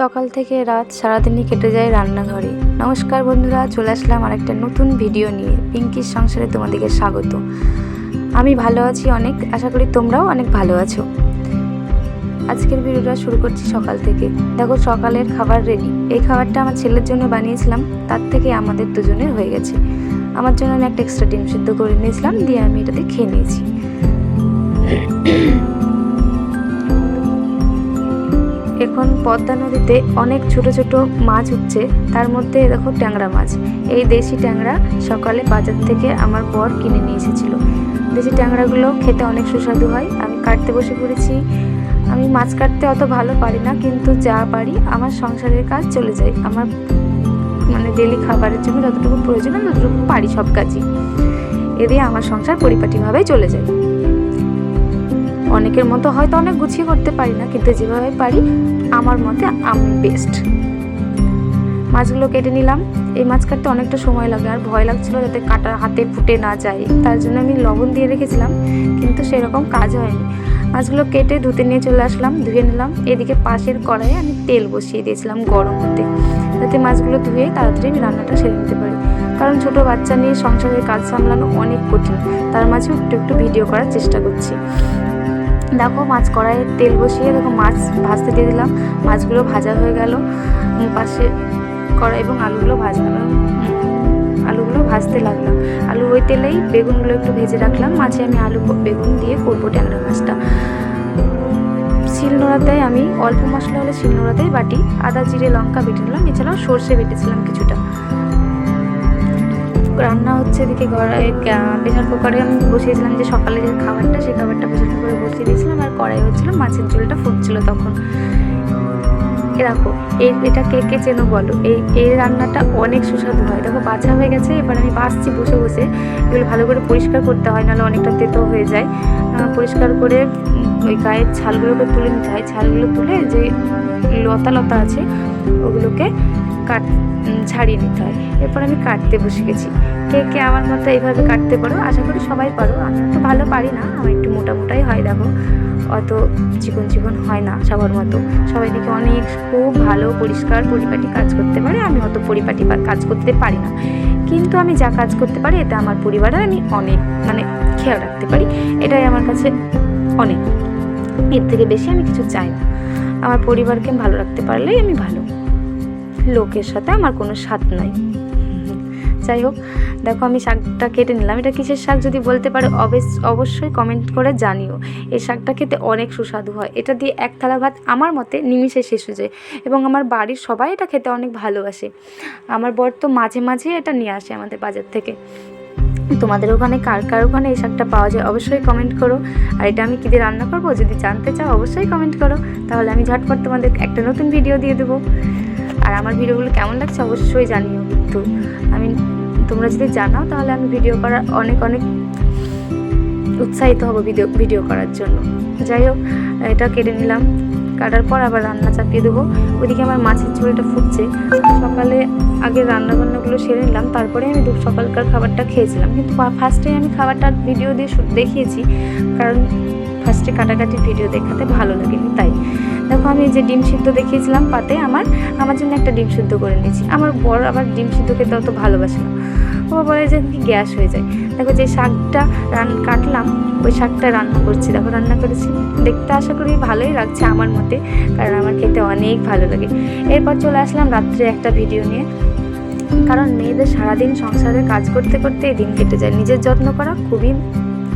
সকাল থেকে রাত সারাদিনই কেটে যায় রান্নাঘরে। নমস্কার বন্ধুরা, চলে আসলাম আর একটা নতুন ভিডিও নিয়ে। পিঙ্কির সংসারে তোমাদেরকে স্বাগত। আমি ভালো আছি অনেক, আশা করি তোমরাও অনেক ভালো আছো। আজকের ভিডিওটা শুরু করছি সকাল থেকে। দেখো, সকালের খাবার রেডি এই খাবারটা আমার ছেলের জন্য বানিয়েছিলাম, তার থেকে আমাদের দুজনের হয়ে গেছে। আমার জন্য আমি একটা এক্সট্রা ডিম সিদ্ধ করে নিয়েছিলাম, দিয়ে আমি এটাতে খেয়ে নিয়েছি। এখন পদ্মা নদীতে অনেক ছোট ছোট মাছ উঠছে, তার মধ্যে দেখো ট্যাংরা মাছ। এই দেশি ট্যাংরা সকালে বাজার থেকে আমার বর কিনে নিয়ে এসেছিল। দেশি ট্যাংরাগুলো খেতে অনেক সুস্বাদু হয়, আমি কাটতে বসে পড়েছি। আমি মাছ কাটতে অত ভালো পারি না, কিন্তু যা পারি আমার সংসারের কাজ চলে যায়। আমার মানে ডেলি খাবারের জন্য যতটুকু প্রয়োজন ততটুকু পারি সব কাজই। এ দিয়ে আমার সংসার পরিপাটিভাবেই চলে যায়। অনেকের মতো হয়তো অনেক গুছিয়ে করতে পারি না, কিন্তু যেভাবে পারি আমার মতে আমি বেস্ট মাছগুলো কেটে নিলাম। এই মাছ কাটতে অনেকটা সময় লাগে, আর ভয় লাগছিল যাতে কাটা হাতে ফুটে না যায়। তার জন্য আমি লবণ দিয়ে রেখেছিলাম, কিন্তু সেরকম কাজ হয়নি। মাছগুলো কেটে ধুতে নিয়ে চলে আসলাম, ধুয়ে নিলাম। এদিকে পাশের কড়াইয়ে আমি তেল বসিয়ে দিয়েছিলাম গরম হতে, যাতে মাছগুলো ধুয়ে তাড়াতাড়ি আমি রান্নাটা সেরে নিতে পারি। কারণ ছোট বাচ্চা নিয়ে সংসারের কাজ সামলানো অনেক কঠিন, তার মাঝেও একটু একটু ভিডিও করার চেষ্টা করছি। দেখো মাছ কড়াইয়ে তেল বসিয়ে দেখো মাছ ভাজতে দিয়ে দিলাম। মাছগুলো ভাজা হয়ে গেল। পাশে কড়াই এবং আলুগুলো ভাজলাম আলুগুলো ভাজতে লাগলাম। আলু ওই তেলেই বেগুনগুলো একটু ভেজে রাখলাম। মাঝে আমি আলু বেগুন দিয়ে করব ট্যাংরা মাছটা। শিলনোড়াতে আমি অল্প মশলা হলে শিলনোড়াতেই বাটি, আদা, জিরে, লঙ্কা বেটে নিলাম। এছাড়াও সর্ষে বেটেছিলাম কিছুটা। রান্না হচ্ছে এদিকে কড়াই প্রেশার কুকারে আমি বসিয়েছিলাম যে সকালে যে খাবারটা, সেই খাবারটা প্রেশার কুকারে বসিয়ে দিয়েছিলাম আর কড়াই হচ্ছিল, মাছের ঝোলটা ফুটছিল তখন। দেখো এই এটা কে কে চেনো বলো? এই এই রান্নাটা অনেক সুস্বাদু হয়। দেখো, বাছা হয়ে গেছে, এবার আমি বাছছি বসে বসে। এগুলো ভালো করে পরিষ্কার করতে হয়, নাহলে অনেকটা তেতো হয়ে যায়। পরিষ্কার করে ওই গায়ের ছালগুলোকে তুলে নিতে হয়। ছালগুলো তুলে যে লতা লতা আছে, ওগুলোকে কাট ছাড়িয়ে নিতে হয়। এরপর আমি কাটতে বসে গেছি। কে কে আমার মতো এইভাবে কাটতে পারো? আশা করি সবাই পারো। আমি তো ভালো পারি না। আমার একটু মোটা মোটাই হয়, দেখো। অত চিকন চিকন হয় না সবার মতো। সবাই দেখে অনেক খুব ভালো, পরিষ্কার, পরিপাটি কাজ করতে পারে। আমি অত পরিপাটি কাজ করতে পারি না। কিন্তু আমি যা কাজ করতে পারি এতে আমার পরিবারের আমি অনেক মানে খেয়াল রাখতে পারি। এটাই আমার কাছে অনেক। এর থেকে বেশি আমি কিছু চাই না। আমার পরিবারকে ভালো রাখতে পারলেই আমি ভালো। লোকের সাথে আমার কোনো স্বাদ নাই। যাই হোক, দেখো আমি শাকটা কেটে নিলাম। এটা কিসের শাক যদি বলতে পারো অবশ্য- অবশ্যই কমেন্ট করে জানিও। এই শাকটা খেতে অনেক সুস্বাদু হয়। এটা দিয়ে এক থালা ভাত আমার মতে নিমিষে শেষ হয়ে যায় এবং আমার বাড়ির সবাই এটা খেতে অনেক ভালোবাসে। আমার বর তো মাঝে মাঝে এটা নিয়ে আসে আমাদের বাজার থেকে। তোমাদের ওখানে কার কার ওখানে এই শাকটা পাওয়া যায় অবশ্যই কমেন্ট করো। আর এটা আমি কী দিয়ে রান্না করব? যদি জানতে চাও, অবশ্যই কমেন্ট করো। তাহলে আমি ঝটপট তোমাদের একটা নতুন ভিডিও দিয়ে দেবো। আর আমার ভিডিওগুলো কেমন লাগছে অবশ্যই জানিও, কিন্তু আমি, তোমরা যদি জানাও তাহলে আমি ভিডিও করার অনেক অনেক উৎসাহিত হব ভিডিও ভিডিও করার জন্য। যাই হোক, এটা কেটে নিলাম, কাটার পর আবার রান্না চাপিয়ে দেবো। ওইদিকে আমার মাছের ঝোলটা ফুটছে। সকালে আগে রান্না বান্নাগুলো সেরে নিলাম, তারপরে আমি সকালকার খাবারটা খেয়েছিলাম। কিন্তু ফার্স্টে আমি খাবারটা ভিডিও দিয়ে দেখিয়েছি, কারণ ফার্স্টে কাটাকাটি ভিডিও দেখাতে ভালো লাগেনি, তাই। দেখো, আমি যে ডিম সিদ্ধ দেখিয়েছিলাম পাতে, আমার আমার জন্য একটা ডিম সিদ্ধ করে নিয়েছি। আমার বড় আবার ডিম সিদ্ধ খেতে অত ভালোবাসে না। ও বলে যে গ্যাস হয়ে যায়। দেখো, যে শাকটা রান, কাটলাম, ওই শাকটা রান্না করছি। দেখো, রান্না করেছি। দেখতে আশা করি ভালোই লাগছে আমার মতে, কারণ আমার খেতে অনেক ভালো লাগে। এরপর চলে আসলাম রাত্রে একটা ভিডিও নিয়ে। কারণ মেয়েদের সারাদিন সংসারে কাজ করতে করতে দিন কেটে যায়। নিজের যত্ন করা খুবই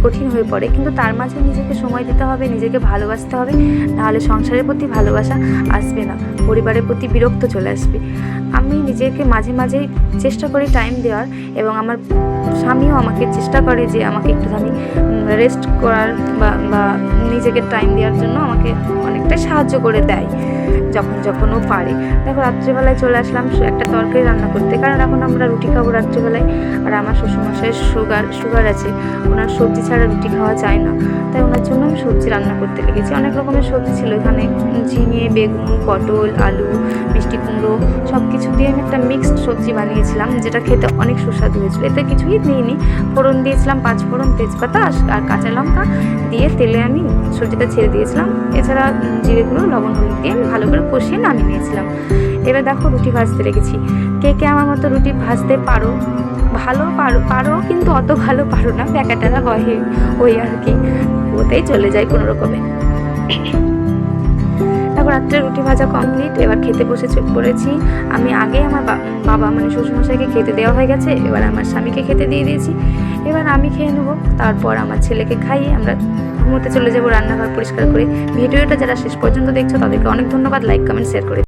কঠিন হয়ে পড়ে। কিন্তু তার মাঝে নিজেকে সময় দিতে হবে, নিজেকে ভালোবাসতে হবে, নাহলে সংসারের প্রতি ভালোবাসা আসবে না, পরিবারের প্রতি বিরক্ত চলে আসবে। আমি নিজেকে মাঝে মাঝে চেষ্টা করি টাইম দেওয়ার এবং আমার স্বামীও আমাকে চেষ্টা করে যে আমাকে একটুখানি রেস্ট করার বা বা নিজেকে টাইম দেওয়ার জন্য আমাকে অনেকটা সাহায্য করে দেয়। যখন যখন ও পারে। দেখো, রাত্রিবেলায় চলে আসলাম একটা তরকারি রান্না করতে। কারণ এখন আমরা রুটি খাব রাত্রিবেলায়। আর আমার শ্বশুরমশাইয়ের সুগার সুগার আছে। ওনার সবজি ছাড়া রুটি খাওয়া যায় না। তাই ওনার জন্য আমি সবজি রান্না করতে লেগেছি। অনেক রকমের সবজি ছিল। এখানে ঝিঙে, বেগুন, পটল, আলু, মিষ্টি কুমড়ো সব কিছু দিয়ে আমি একটা মিক্সড সবজি বানিয়েছিলাম, যেটা খেতে অনেক সুস্বাদু হয়েছিল। এতে কিছুই দিইনি। ফোড়ন দিয়েছিলাম পাঁচ ফোড়ন তেজপাতা আর- কাঁচা লঙ্কা দিয়ে তেলে আমি সবজিটা ছেড়ে দিয়েছিলাম। এছাড়া জিরে গুঁড়ো লবণ, হলুদ দিয়ে ভালো কষিয়ে নামিয়ে নিয়েছিলাম। এবার দেখো রুটি ভাজতে লেগেছি। কে কে আমার মতো রুটি ভাজতে পারো? ভালো পারো পারো কিন্তু অত ভালো পারো না। প্যাকেটারা হয় ওই আর কি। ওতেই চলে যায় কোনো রকমে। তারপর রাত্রে রুটি ভাজা কমপ্লিট এবার খেতে বসে পড়েছি আমি আগে আমার বাবা মানে শ্বশুরমশাইকে খেতে দেওয়া হয়ে গেছে, এবার আমার স্বামীকে খেতে দিয়ে দিয়েছি। এবার আমি খেয়ে নেব, তারপর আমার ছেলেকে খাইয়ে আমরা ঘুমোতে চলে যাব রান্নাঘর পরিষ্কার করে। ভিডিওটা যারা শেষ পর্যন্ত দেখছ, তাদেরকে অনেক ধন্যবাদ লাইক কমেন্ট শেয়ার করে